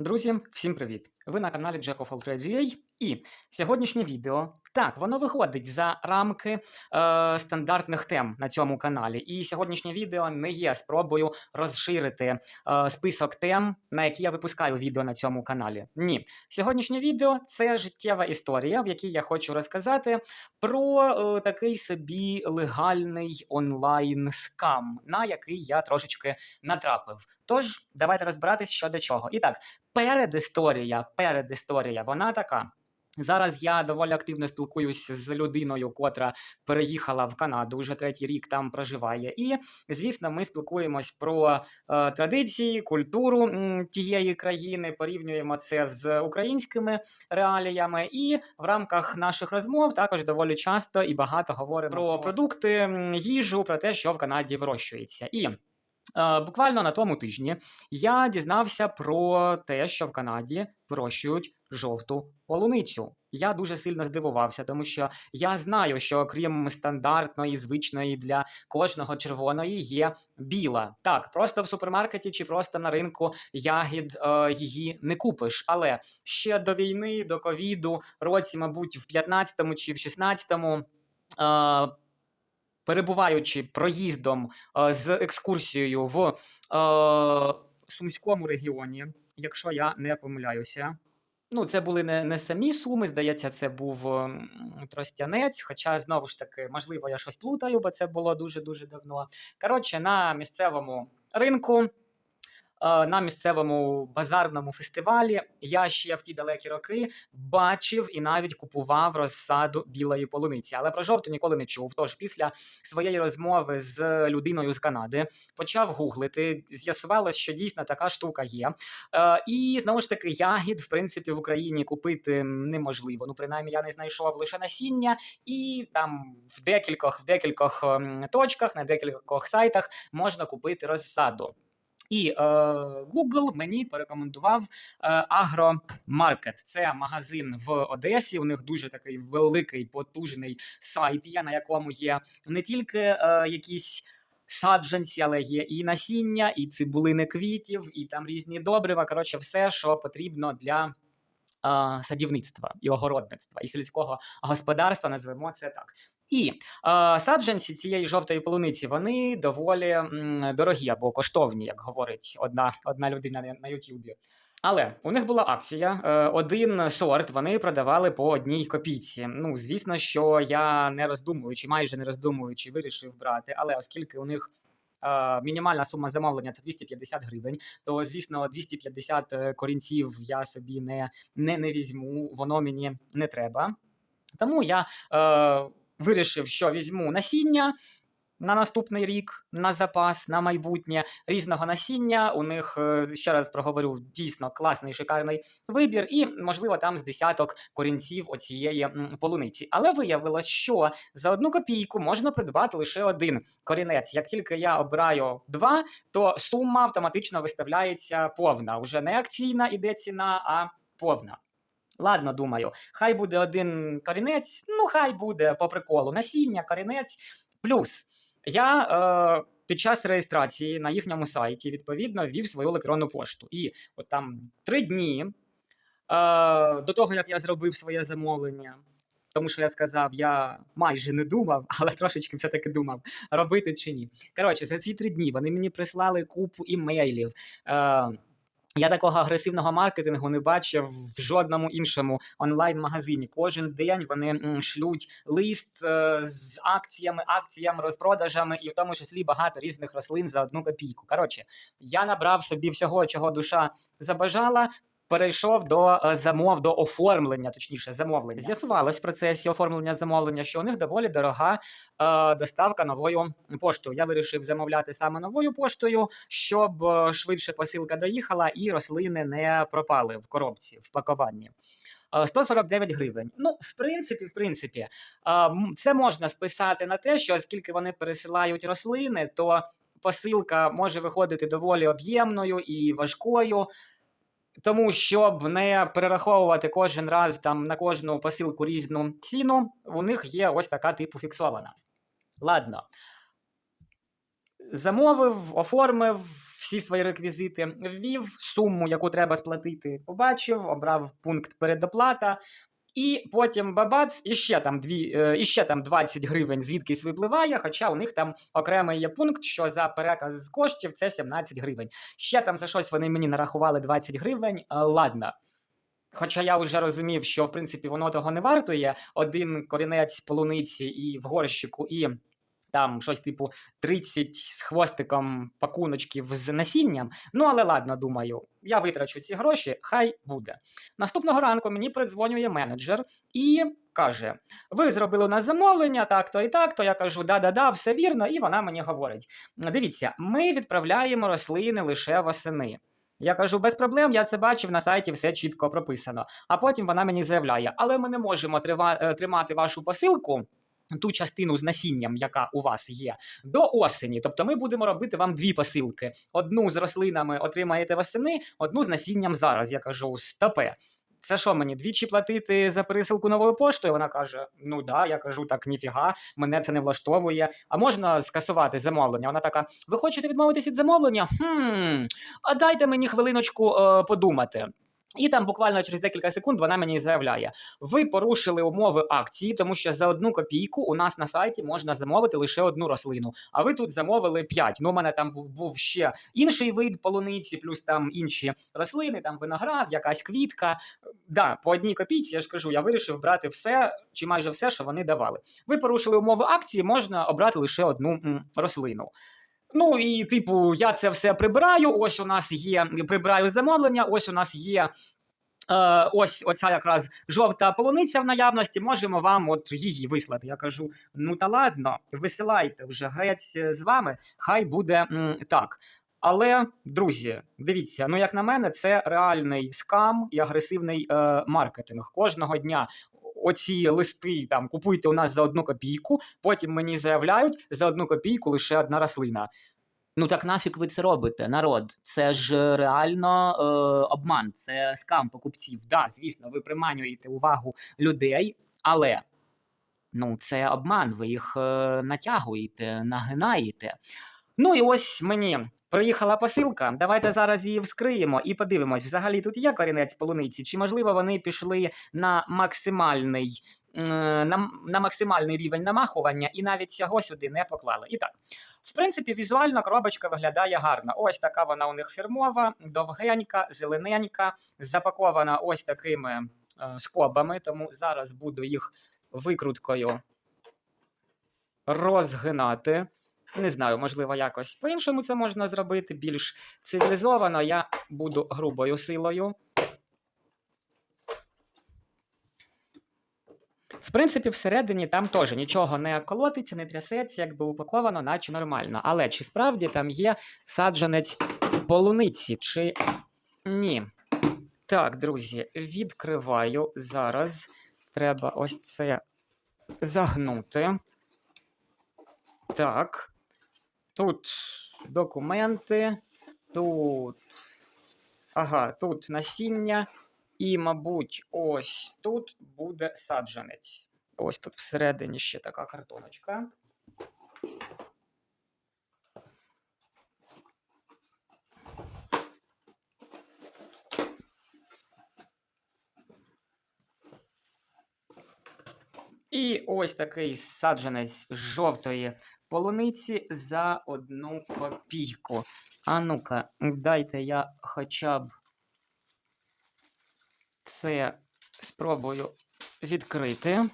Друзі, всім привіт! Ви на каналі Jack of All Trades UA і сьогоднішнє відео так, воно виходить за рамки е, стандартних тем на цьому каналі. І сьогоднішнє відео не є спробою розширити е, список тем, на які я випускаю відео на цьому каналі. Ні, сьогоднішнє відео це життєва історія, в якій я хочу розказати про е, такий собі легальний онлайн скам, на який я трошечки натрапив. Тож, давайте розбиратись що до чого. І так, передісторія, передісторія, вона така. Зараз я доволі активно спілкуюсь з людиною, котра переїхала в Канаду, вже третій рік там проживає. І, звісно, ми спілкуємось про е, традиції, культуру м, тієї країни, порівнюємо це з українськими реаліями. І в рамках наших розмов також доволі часто і багато говоримо про продукти, їжу, про те, що в Канаді вирощується. І Буквально на тому тижні я дізнався про те, що в Канаді вирощують жовту полуницю. Я дуже сильно здивувався, тому що я знаю, що окрім стандартної, звичної для кожного червоної є біла. Так, просто в супермаркеті чи просто на ринку ягід е, її не купиш. Але ще до війни, до ковіду, році, мабуть, в 15-му чи в 16-му. Е, перебуваючи проїздом е, з екскурсією в е, Сумському регіоні, якщо я не помиляюся. Ну, це були не, не самі суми, здається, це був ем, Тростянець. Хоча, знову ж таки, можливо, я щось плутаю, бо це було дуже-дуже давно. Коротше, на місцевому ринку на місцевому базарному фестивалі. Я ще в ті далекі роки бачив і навіть купував розсаду білої полуниці, але про жовту ніколи не чув. Тож після своєї розмови з людиною з Канади почав гуглити. З'ясувалось, що дійсно така штука є. Е, і знову ж таки, ягід, в принципі, в Україні купити неможливо. Ну, принаймні, я не знайшов лише насіння, і там в декількох, в декількох ем, точках, на декількох сайтах можна купити розсаду. І е, Google мені порекомендував е, Агромаркет. Це магазин в Одесі. У них дуже такий великий потужний сайт є, на якому є не тільки е, якісь. Саджанці, але є і насіння, і цибулини квітів, і там різні добрива. Коротше, все, що потрібно для садівництва і огородництва, і сільського господарства, називаємо це так. І е, саджанці цієї жовтої полуниці вони доволі м, дорогі або коштовні, як говорить одна, одна людина на, Ютубі. Але у них була акція. е, Один сорт вони продавали по одній копійці. Ну, звісно, що я не роздумуючи, майже не роздумуючи, вирішив брати. Але оскільки у них мінімальна сума замовлення це 250 гривень, то звісно, 250 корінців я собі не, не, не візьму, воно мені не треба. Тому я. Е, вирішив, що візьму насіння на наступний рік на запас, на майбутнє різного насіння. У них е, ще раз проговорю дійсно класний шикарний вибір, і можливо там з десяток корінців оцієї полуниці. Але виявилось, що за одну копійку можна придбати лише один корінець. Як тільки я обираю два, то сума автоматично виставляється повна. Уже не акційна іде ціна, а повна. Ладно, думаю, хай буде один корінець, ну хай буде по приколу. Насіння, корінець. Плюс я е, під час реєстрації на їхньому сайті відповідно ввів свою електронну пошту. І от там три дні е, до того, як я зробив своє замовлення. Тому що я сказав, я майже не думав, але трошечки все-таки думав, робити чи ні. Коротше, за ці три дні вони мені прислали купу імейлів. Е, я такого агресивного маркетингу не бачив в жодному іншому онлайн-магазині. Кожен день вони шлють лист е, з акціями, акціями, розпродажами, і в тому числі багато різних рослин за одну копійку. Коротше, я набрав собі всього, чого душа забажала. Перейшов до е, замов до оформлення, точніше, замовлення. З'ясувалось в процесі оформлення замовлення, що у них доволі дорога е, доставка новою поштою. Я вирішив замовляти саме новою поштою, щоб е, швидше посилка доїхала і рослини не пропали в коробці в пакуванні. Е, 149 гривень. Ну, в принципі, в принципі, е, це можна списати на те, що оскільки вони пересилають рослини, то посилка може виходити доволі об'ємною і важкою. Тому щоб не перераховувати кожен раз там на кожну посилку різну ціну, у них є ось така типу фіксована. Ладно. Замовив, оформив, всі свої реквізити, ввів суму, яку треба сплатити, побачив, обрав пункт передоплата. І потім бабац, іще там дві, і іще там 20 гривень звідкись випливає, хоча у них там окремий є пункт, що за переказ коштів це 17 гривень. Ще там за щось вони мені нарахували 20 гривень. е, Ладно. Хоча я вже розумів, що в принципі воно того не вартує. Один корінець полуниці і в горщику, і там щось типу 30 з хвостиком пакуночків з насінням. Ну, але ладно, думаю, я витрачу ці гроші, хай буде. Наступного ранку мені придзвонює менеджер і каже: Ви зробили у нас замовлення, так-то і так-то. Я кажу, да-да-да, все вірно. І вона мені говорить: дивіться, ми відправляємо рослини лише восени. Я кажу, без проблем, я це бачив на сайті, все чітко прописано. А потім вона мені заявляє: але ми не можемо е, тримати вашу посилку. Ту частину з насінням, яка у вас є, до осені. Тобто ми будемо робити вам дві посилки. Одну з рослинами отримаєте восени, одну з насінням зараз. Я кажу, стопе. Це що мені двічі платити за пересилку новою поштою? Вона каже: Ну да, я кажу, так ніфіга, мене це не влаштовує. А можна скасувати замовлення? Вона така: Ви хочете відмовитись від замовлення? Хм, а дайте мені хвилиночку е, подумати. І там буквально через декілька секунд вона мені заявляє: ви порушили умови акції, тому що за одну копійку у нас на сайті можна замовити лише одну рослину. А ви тут замовили п'ять. Ну, у мене там був, ще інший вид полуниці, плюс там інші рослини, там виноград, якась квітка. Да, по одній копійці я ж кажу, я вирішив брати все чи майже все, що вони давали. Ви порушили умови акції, можна обрати лише одну м, рослину. Ну і типу, я це все прибираю. Ось у нас є прибираю замовлення. Ось у нас є. Е, ось оця якраз жовта полуниця в наявності. Можемо вам от її вислати. Я кажу: ну та ладно, висилайте вже грець з вами, хай буде м, так. Але, друзі, дивіться, ну як на мене, це реальний скам і агресивний е, маркетинг. Кожного дня оці листи там купуйте у нас за одну копійку, потім мені заявляють за одну копійку лише одна рослина. Ну так нафіг ви це робите, народ? Це ж реально е, обман, це скам покупців. Да, звісно, ви приманюєте увагу людей, але ну це обман, ви їх е, натягуєте, нагинаєте. Ну і ось мені приїхала посилка. Давайте зараз її вскриємо і подивимось, взагалі тут є корінець полуниці, чи можливо вони пішли на максимальний. На, на максимальний рівень намахування і навіть цього сюди не поклали. І так, в принципі, візуально коробочка виглядає гарно. Ось така вона у них фірмова, довгенька, зелененька, запакована ось такими е, скобами. Тому зараз буду їх викруткою розгинати. Не знаю, можливо, якось по-іншому це можна зробити, більш цивілізовано. Я буду грубою силою. В принципі, всередині там теж нічого не колотиться, не трясеться, якби упаковано, наче нормально. Але чи справді там є саджанець полуниці, чи ні? Так, друзі, відкриваю зараз. Треба ось це загнути. Так. Тут документи, тут. Ага, тут насіння. І, мабуть, ось тут буде саджанець. Ось тут всередині ще така картоночка. І ось такий саджанець жовтої полуниці за одну копійку. А ну-ка, дайте я хоча б це спробую відкрити.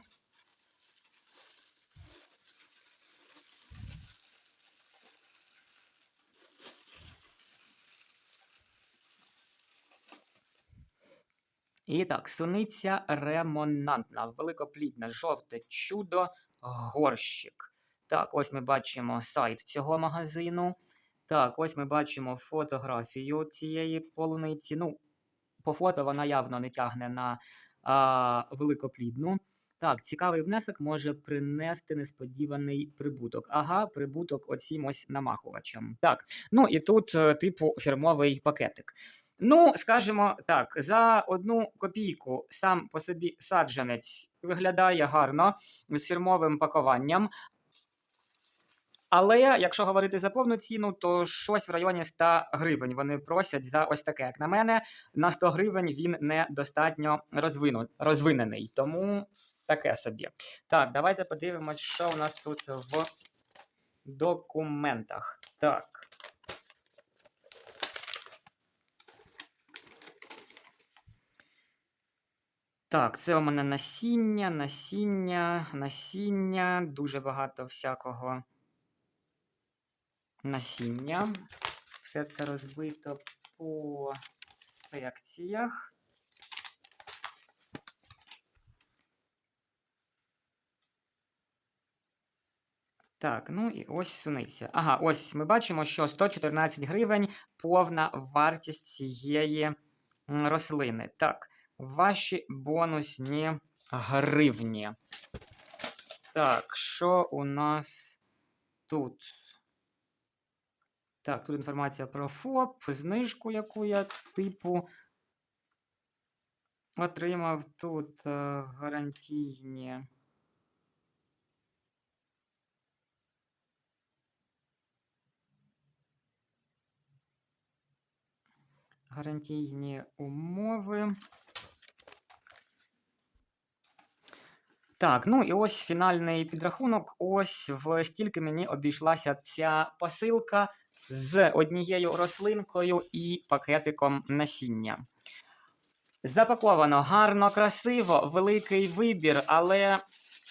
І так, суниця ремонантна, великоплідна, жовте чудо, горщик. Так, ось ми бачимо сайт цього магазину. Так, ось ми бачимо фотографію цієї полуниці. Ну, по фото вона явно не тягне на а, великоплідну. Так, цікавий внесок може принести несподіваний прибуток. Ага, прибуток оцім ось намахувачем. Так, ну і тут, е, типу, фірмовий пакетик. Ну, скажімо так, за одну копійку сам по собі саджанець виглядає гарно з фірмовим пакуванням. Але якщо говорити за повну ціну, то щось в районі 100 гривень вони просять за ось таке. Як на мене, на 100 гривень він недостатньо розвину, розвинений. Тому таке собі. Так, давайте подивимось, що у нас тут в документах. Так. Так, це у мене насіння, насіння, насіння, дуже багато всякого насіння. Все це розбито по секціях. Так, ну і ось суниця. Ага, ось ми бачимо, що 114 гривень повна вартість цієї рослини. Так, ваші бонусні гривні. Так, що у нас тут? Так, тут інформація про ФОП, знижку, яку я типу отримав тут е, гарантійні. Гарантійні умови. Так, ну і ось фінальний підрахунок. Ось в стільки мені обійшлася ця посилка з однією рослинкою і пакетиком насіння. Запаковано гарно, красиво, великий вибір, але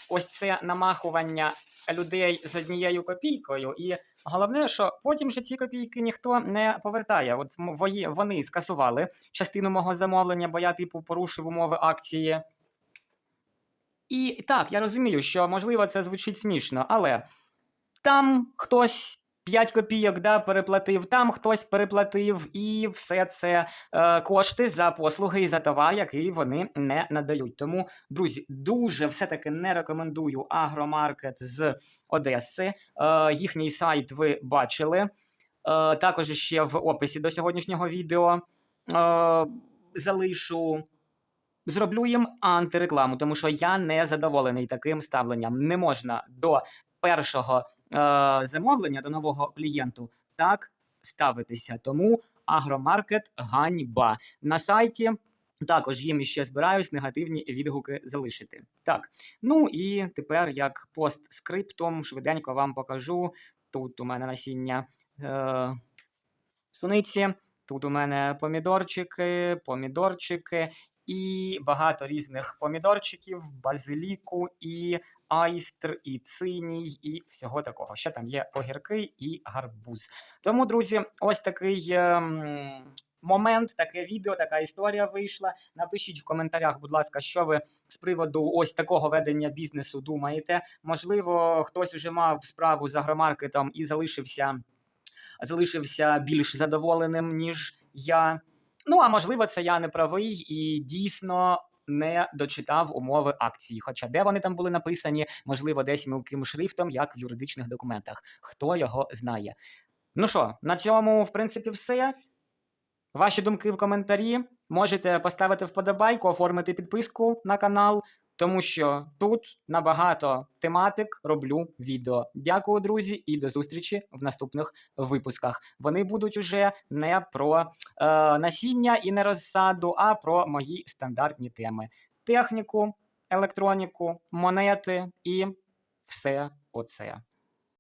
ось це намахування людей з однією копійкою. І головне, що потім же ці копійки ніхто не повертає. От вони скасували частину мого замовлення, бо я, типу, порушив умови акції. І так, я розумію, що можливо це звучить смішно, але там хтось 5 копійок да, переплатив, там хтось переплатив, і все це е, кошти за послуги і за товар, який вони не надають. Тому, друзі, дуже все-таки не рекомендую агромаркет з Одеси. Е, їхній сайт ви бачили. Е, також ще в описі до сьогоднішнього відео е, залишу. Зроблю їм антирекламу, тому що я не задоволений таким ставленням. Не можна до першого замовлення, до нового клієнту так ставитися. Тому агромаркет ганьба. На сайті також їм іще збираюсь негативні відгуки залишити. Так, ну і тепер як постскриптум швиденько вам покажу. Тут у мене насіння е, суниці, тут у мене помідорчики, помідорчики і багато різних помідорчиків, базиліку, і айстр, і циній, і всього такого. Ще там є огірки і гарбуз. Тому, друзі, ось такий. ем, Момент, таке відео, така історія вийшла. Напишіть в коментарях, будь ласка, що ви з приводу ось такого ведення бізнесу думаєте. Можливо, хтось уже мав справу з агромаркетом і залишився, залишився більш задоволеним, ніж я. Ну, а можливо, це я не правий і дійсно не дочитав умови акції. Хоча де вони там були написані, можливо, десь мілким шрифтом, як в юридичних документах. Хто його знає. Ну що, на цьому, в принципі, все. Ваші думки в коментарі. Можете поставити вподобайку, оформити підписку на канал, тому що тут набагато тематик роблю відео. Дякую, друзі, і до зустрічі в наступних випусках. Вони будуть уже не про е, насіння і не розсаду, а про мої стандартні теми: техніку, електроніку, монети і все оце.